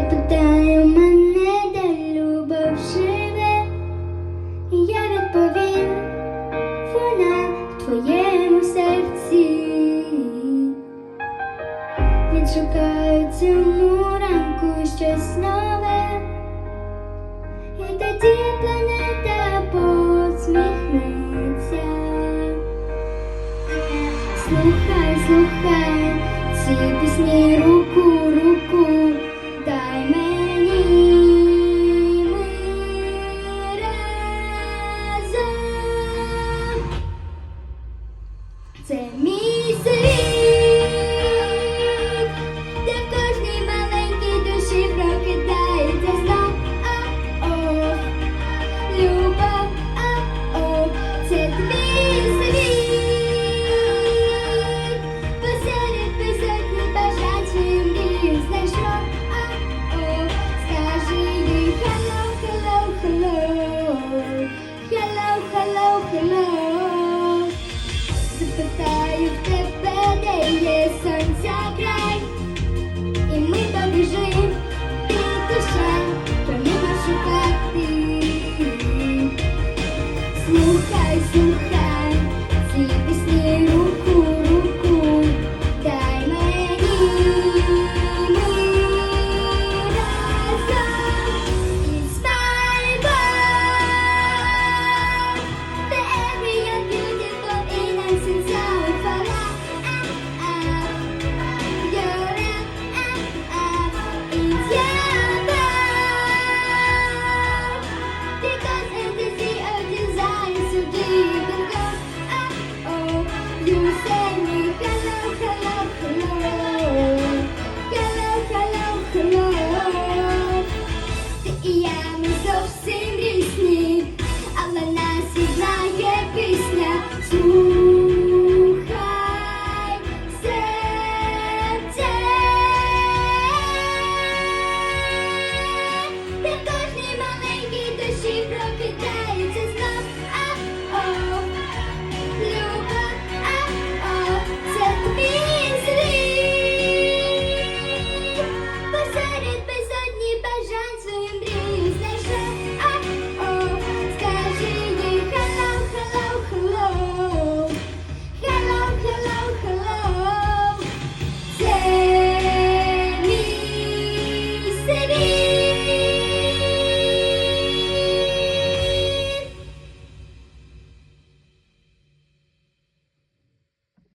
запитає мене, де любов живе, і я відповім, вона в твоєму серці, відшукаю цьому ранку щось нове, і тоді планета посміхнеться. Слухай, слухай, ці пісні руку, руку. Це місяць.